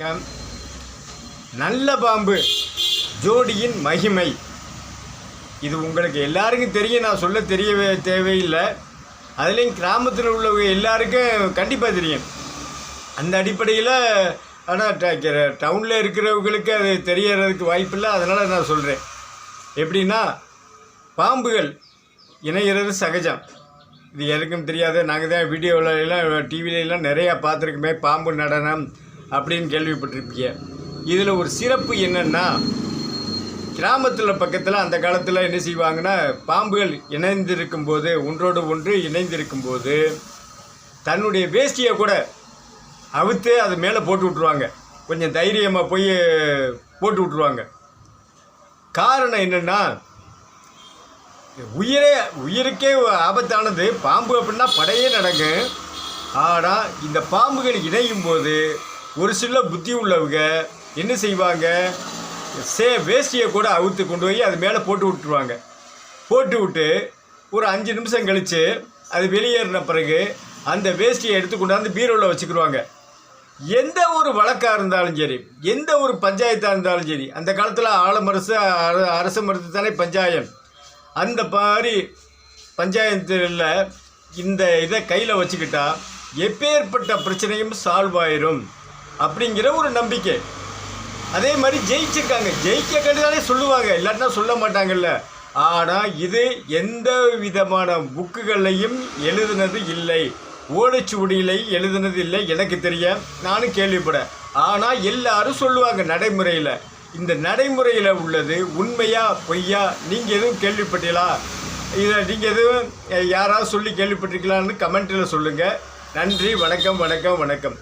வணக்கம். நல்ல பாம்பு. ஜோடியின் மகிமை. இது உங்களுக்கு எல்லாருக்கும் தெரியும். நான் சொல்ல தெரியவே தேவையில்லை. அதுலேயும் கிராமத்தில் உள்ளவங்க எல்லாருக்கும் கண்டிப்பாக தெரியும். அந்த அடிப்படையில் ஆனால் டவுனில் இருக்கிறவங்களுக்கு அது தெரியறதுக்கு வாய்ப்பில்லை அதனால் நான் சொல்கிறேன் எப்படின்னா பாம்புகள் இணைகிறது சகஜம். இது எனக்கும் தெரியாது. நாங்கள் தான் வீடியோவில் எல்லாம் டிவியில நிறையா பார்த்துருக்குமே. பாம்பு நடனம் அப்படின்னு கேள்விப்பட்டிருப்பீங்க. இதில் ஒரு சிறப்பு என்னென்னா கிராமத்தில் பக்கத்தில் அந்த காலத்தில் என்ன செய்வாங்கன்னா பாம்புகள் இணைந்திருக்கும் போது ஒன்றோடு ஒன்று இணைந்திருக்கும் போது தன்னுடைய வேஷ்டியை கூட அவுத்து அது மேலே போட்டு விட்ருவாங்க கொஞ்சம் தைரியமாக போய் போட்டு விட்ருவாங்க காரணம் என்னென்னா உயிரே உயிருக்கே ஆபத்தானது. பாம்பு அப்படின்னா படையே நடக்கும். ஆனால் இந்த பாம்புகள் இணையும் போது ஒரு சில புத்தி உள்ளவங்க என்ன செய்வாங்க? சே வேஷ்டியை கூட அவுத்து கொண்டு போய் அது மேலே போட்டு விட்டுருவாங்க. போட்டு விட்டு ஒரு அஞ்சு நிமிஷம் கழித்து அது வெளியேறின பிறகு அந்த வேஷ்டியை எடுத்து கொண்டாந்து பீரோவில் வச்சுக்கிடுவாங்க எந்த ஒரு வழக்காக இருந்தாலும் சரி எந்த ஒரு பஞ்சாயத்தாக இருந்தாலும் சரி அந்த காலத்தில் ஆலமரசு அர- அரசு மருத்து தானே பஞ்சாயம். அந்த மாதிரி பஞ்சாயத்தில் இந்த இதை கையில் வச்சுக்கிட்டா எப்பேற்பட்ட பிரச்சனையும் சால்வ் ஆயிரும். அப்படிங்கிற ஒரு நம்பிக்கை. அதே மாதிரி ஜெயிச்சிருக்காங்க. ஜெயிக்க கண்டுதானே சொல்லுவாங்க. இல்லாட்டினா சொல்ல மாட்டாங்கல்ல. ஆனால் இது எந்த விதமான புக்குகளையும் எழுதுனது இல்லை. ஓலைச்சுவடியிலை எழுதுனது இல்லை. எனக்கு தெரிய நானும் கேள்விப்பட ஆனால் எல்லாரும் சொல்லுவாங்க நடைமுறையில். இந்த நடைமுறையில் உள்ளது உண்மையா பொய்யா? நீங்கள் எதுவும் கேள்விப்பட்டீங்களா? இதை நீங்கள் எதுவும் யாராவது சொல்லி கேள்விப்பட்டிருக்கலான்னு கமெண்ட்டில் சொல்லுங்கள் நன்றி. வணக்கம் வணக்கம் வணக்கம்.